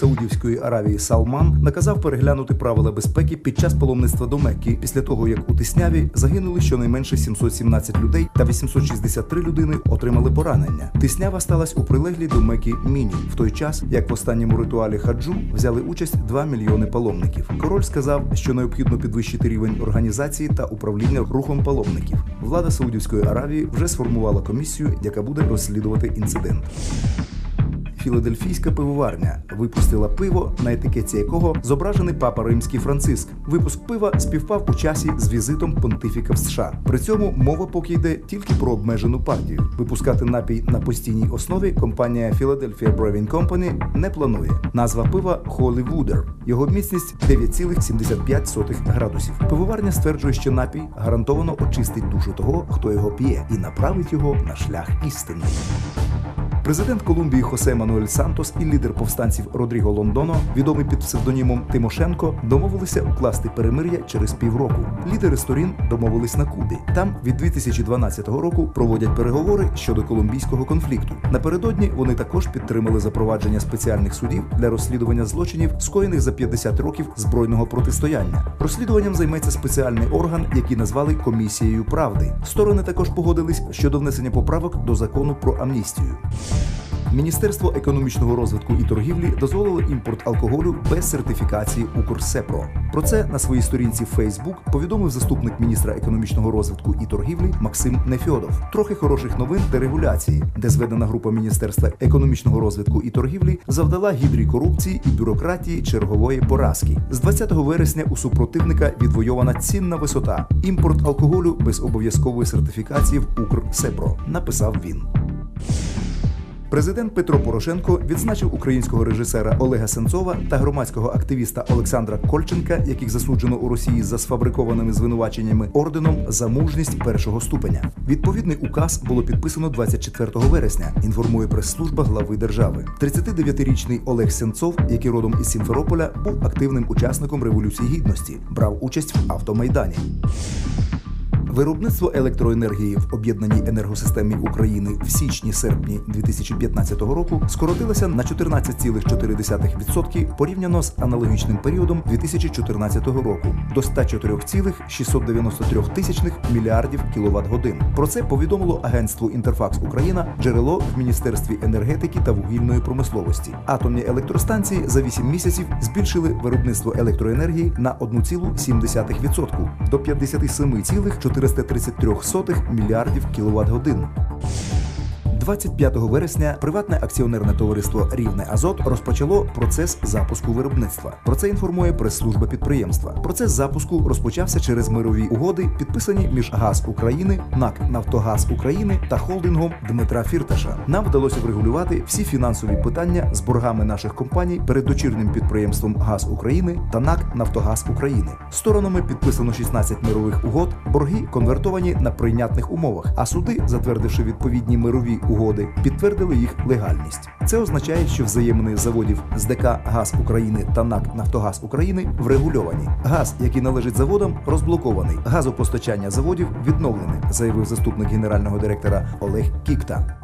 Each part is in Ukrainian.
Саудівської Аравії Салман наказав переглянути правила безпеки під час паломництва до Мекки після того, як у Тисняві загинули щонайменше 717 людей та 863 людини отримали поранення. Тиснява сталася у прилеглій до Мекки Міні, в той час як в останньому ритуалі хаджу взяли участь 2 мільйони паломників. Король сказав, що необхідно підвищити рівень організації та управління рухом паломників. Влада Саудівської Аравії вже сформувала комісію, яка буде розслідувати інцидент. Філадельфійська пивоварня випустила пиво, на етикетці якого зображений папа римський Франциск. Випуск пива співпав у часі з візитом понтифіка в США. При цьому мова поки йде тільки про обмежену партію. Випускати напій на постійній основі компанія Philadelphia Brewing Company не планує. Назва пива Holy Wooder. Його міцність 9,75 градусів. Пивоварня стверджує, що напій гарантовано очистить душу того, хто його п'є, і направить його на шлях істини. Президент Колумбії Хосе Мануель Сантос і лідер повстанців Родріго Лондоно, відомий під псевдонімом Тимошенко, домовилися укласти перемир'я через півроку. Лідери сторін домовились на Кубі. Там від 2012 року проводять переговори щодо колумбійського конфлікту. Напередодні вони також підтримали запровадження спеціальних судів для розслідування злочинів, скоєних за 50 років збройного протистояння. Розслідуванням займеться спеціальний орган, який назвали комісією правди. Сторони також погодились щодо внесення поправок до закону про амністію. Міністерство економічного розвитку і торгівлі дозволило імпорт алкоголю без сертифікації Укрсепро. Про це на своїй сторінці Facebook повідомив заступник міністра економічного розвитку і торгівлі Максим Нефьодов. Трохи хороших новин дерегуляції, де зведена група Міністерства економічного розвитку і торгівлі завдала гідрі корупції і бюрократії чергової поразки. З 20 вересня у супротивника відвойована цінна висота. Імпорт алкоголю без обов'язкової сертифікації в Укрсепро, написав він. Президент Петро Порошенко відзначив українського режисера Олега Сенцова та громадського активіста Олександра Кольченка, яких засуджено у Росії за сфабрикованими звинуваченнями орденом за мужність першого ступеня. Відповідний указ було підписано 24 вересня. Інформує прес-служба глави держави. 39-річний Олег Сенцов, який родом із Сімферополя, був активним учасником революції гідності, брав участь в автомайдані. Виробництво електроенергії в об'єднаній енергосистемі України в січні-серпні 2015 року скоротилося на 14,4% порівняно з аналогічним періодом 2014 року до 104,693 тисячних мільярдів кіловат годин. Про це повідомило агентство Інтерфакс Україна джерело в міністерстві енергетики та вугільної промисловості. Атомні електростанції за 8 місяців збільшили виробництво електроенергії на 1,7% до 57,4 433 мільярдів кіловат годин. 25 вересня приватне акціонерне товариство Рівне Азот розпочало процес запуску виробництва. Про це інформує прес-служба підприємства. Процес запуску розпочався через мирові угоди, підписані між ГАЗ України, НАК Нафтогаз України та холдингом Дмитра Фірташа. Нам вдалося врегулювати всі фінансові питання з боргами наших компаній перед дочірним підприємством ГАЗ України та НАК Нафтогаз України. Сторонами підписано 16 мирових угод. Борги конвертовані на прийнятних умовах. А суди, затвердивши відповідні мирові угоди, підтвердили їх легальність. Це означає, що взаємини заводів з ДК Газ України та НАК Нафтогаз України врегульовані. Газ, який належить заводам, розблокований. Газопостачання заводів відновлене, заявив заступник генерального директора Олег Кікта.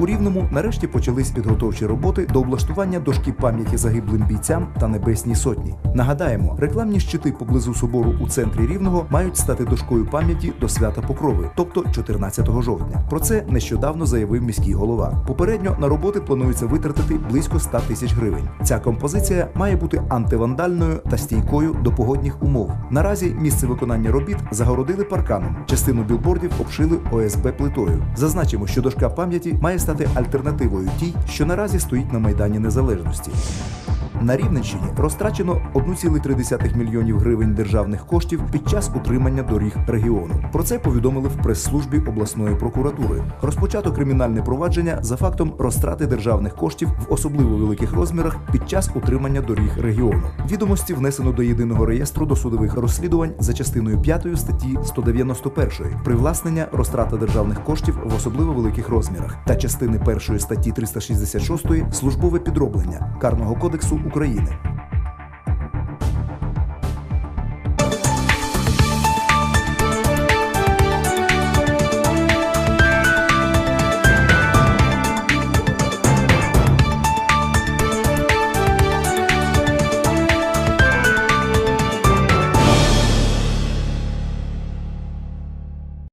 У Рівному нарешті почались підготовчі роботи до облаштування дошки пам'яті загиблим бійцям та небесній сотні. Нагадаємо, рекламні щити поблизу собору у центрі Рівного мають стати дошкою пам'яті до свята Покрови, тобто 14 жовтня. Про це нещодавно заявив міський голова. Попередньо на роботи планується витратити близько 100 тисяч гривень. Ця композиція має бути антивандальною та стійкою до погодних умов. Наразі місце виконання робіт загородили парканом. Частину білбордів обшили ОСБ плитою. Зазначимо, що дошка пам'яті має стати альтернативою тій, що наразі стоїть на майдані незалежності. На Рівненщині розтрачено 1,3 мільйонів гривень державних коштів під час утримання доріг регіону. Про це повідомили в прес-службі обласної прокуратури. Розпочато кримінальне провадження за фактом розтрати державних коштів в особливо великих розмірах під час утримання доріг регіону. Відомості внесено до єдиного реєстру досудових розслідувань за частиною 5 статті 191 привласнення розтрата державних коштів в особливо великих розмірах та частини 1 статті 366 службове підроблення Карного кодексу України.